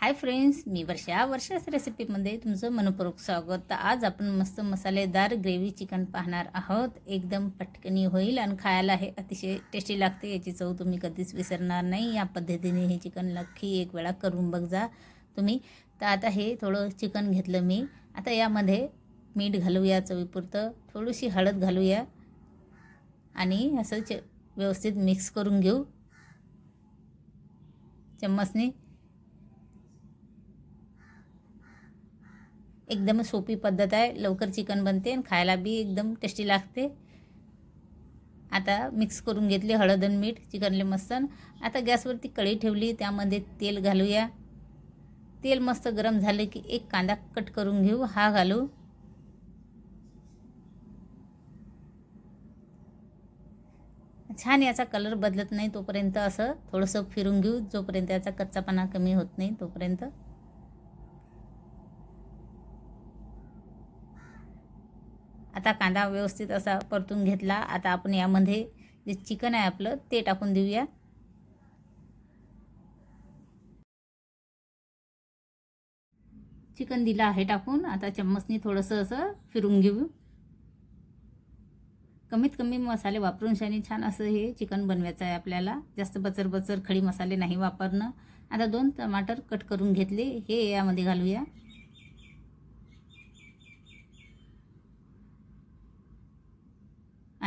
Hi friends मी वर्षा. वर्षाच रेसिपीमध्ये तुमचं मनपूर्वक स्वागत. तर आज आपण मस्त मसालेदार ग्रेव्ही चिकन पाहणार आहोत. एकदम पटकनी होईल आणि खायला हे अतिशय टेस्टी लागते. याची चव तुम्ही कधीच विसरणार नाही. या पद्धतीने हे चिकन नक्की एक वेळा करून बघ जा तुम्ही. तर आता हे थोडं चिकन घेतलं मी. आता यामध्ये मीठ घालूया चवीपुरतं. थोडीशी हळद घालूया. आणि असं च व्यवस्थित मिक्स करून घेऊ. चम्मचने एकदम सोपी पद्धत आहे. लवकर चिकन बनते आणि खायला बी एकदम टेस्टी लागते. आता मिक्स करून घेतली हळद आणि मीठ चिकनले मस्त आता गॅसवरती कढई ठेवली त्यामध्ये तेल घालूया. तेल मस्त गरम झाले की एक कांदा कट करून घेऊ हा घालू. छान याचा कलर बदलत नाही तोपर्यंत असं थोडंसं फिरून घेऊ जोपर्यंत याचा कच्चापणा कमी होत नाही तोपर्यंत. आता कांदा व्यवस्थित असा परतून घेतला. आता आपण यामध्ये जे चिकन आहे आपलं ते टाकून देऊया. चिकन दिलं आहे टाकून. आता चम्मचनी थोडंसं असं फिरून घेऊ. कमीत कमी मसाले वापरून शानी छान असं हे चिकन बनवायचं आहे आपल्याला. जास्त बचर बचर खडी मसाले नाही वापरणं. आता दोन टमाटर कट करून घेतले. हे यामध्ये घालूया.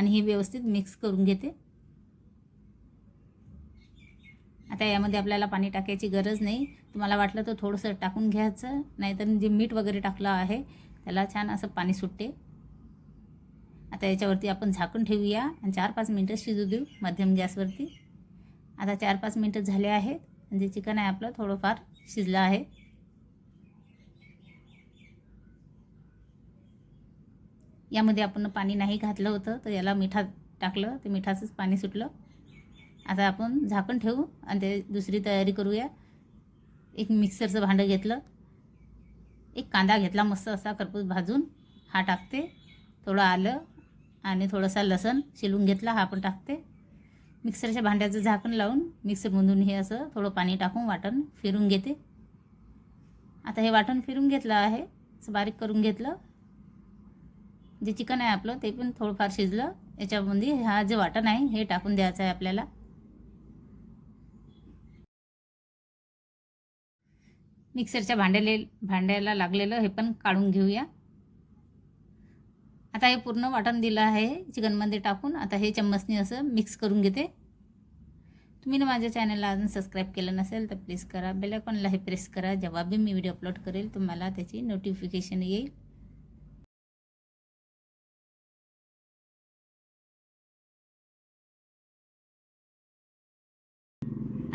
आणि हे व्यवस्थित मिक्स करून घेते. आता यामध्ये आपल्याला पाणी टाकायची गरज नाही. तुम्हाला वाटलं तर थोडंसं टाकून घ्यायचं नाहीतर जे मीठ वगैरे टाकलं आहे त्याला छान असं पाणी सुटते. आता याच्यावरती आपण झाकून ठेवूया आणि चार पाच मिनटं शिजू देऊ मध्यम गॅसवरती. आता चार पाच मिनटं झाले आहेत. म्हणजे चिकन आहे आपलं थोडंफार शिजलं आहे. यामध्ये आपण पाणी नाही घातलं होतं तर याला मिठा टाकलं ते मिठाचंच पाणी सुटलं. आता आपण झाकण ठेवू आणि ते दुसरी तयारी करूया. एक मिक्सरचं भांडं घेतलं. एक कांदा घेतला मस्त असा खरपूस भाजून. हा टाकते. थोडं आलं आणि थोडंसा लसण शिलून घेतला हा पण टाकते. मिक्सरच्या भांड्याचं झाकण लावून मिक्सरमधून हे असं थोडं पाणी टाकून वाटण फिरून घेते. आता हे वाटण फिरून घेतलं आहे. असं बारीक करून घेतलं. जे चिकन आहे आपलं ते पण थोडंफार शिजलं. याच्यामध्ये हा जे वाटण आहे हे टाकून द्यायचं आहे आपल्याला. मिक्सरच्या भांड्याले भांड्याला लागलेलं हे पण काढून घेऊया. आता हे पूर्ण वाटण दिलं आहे चिकनमध्ये टाकून. आता हे चम्मचनी असं मिक्स करून घेते. तुम्ही ना माझ्या चॅनलला अजून सबस्क्राईब केलं नसेल तर प्लीज करा. बेलायकॉनला हे प्रेस करा. जेव्हा बी मी व्हिडिओ अपलोड करेल तुम्हाला त्याची नोटिफिकेशन येईल.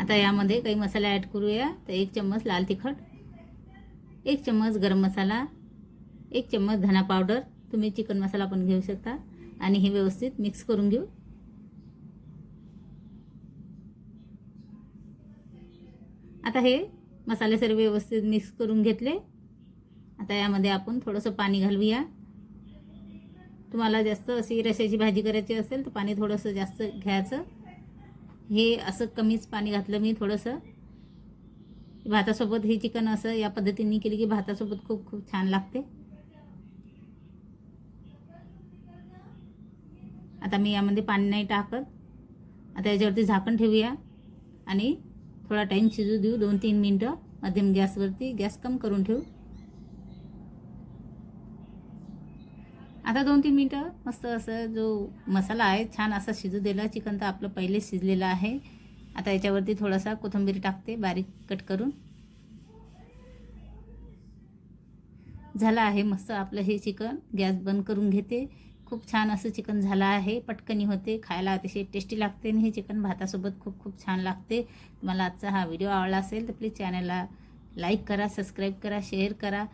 आता यामध्ये काही मसाला ॲड करूया. तर एक चम्मच लाल तिखट एक चम्मच गरम मसाला एक चम्मच धना पावडर तुम्ही चिकन मसाला पण घेऊ शकता. आणि हे व्यवस्थित मिक्स करून घेऊ. आता हे मसाले सर्व व्यवस्थित मिक्स करून घेतले. आता यामध्ये आपण थोडंसं पाणी घालूया. तुम्हाला जास्त अशी रशाची भाजी करायची असेल तर पाणी थोडंसं जास्त घ्यायचं. हे असं कमीच पाणी घातलं मी थोडंसं भातासोबत हे चिकन असं या पद्धतीने केली की भातासोबत खूप खूप छान लागते. आता मी यामध्ये पाणी नाही टाकत. आता याच्यावरती झाकण ठेवूया आणि थोडा टाईम शिजू देऊ दोन तीन मिनटं. मध्यम गॅसवरती गॅस कम करून ठेवू. आता दोन तीन मिनटं मस्त असं जो मसाला आहे छान असा शिजू दिला. चिकन तर आपलं पहिले शिजलेलं आहे. आता याच्यावरती थोडासा कोथिंबीर टाकते बारीक कट करून. झालं आहे मस्त आपलं हे चिकन. गॅस बंद करून घेते. खूप छान असं चिकन झालं आहे. पटकनी होते. खायला अतिशय टेस्टी लागते आणि हे चिकन भातासोबत खूप खूप छान लागते. तुम्हाला आजचा हा व्हिडिओ आवडला असेल तर प्लीज चॅनलला लाईक करा सबस्क्राईब करा शेअर करा.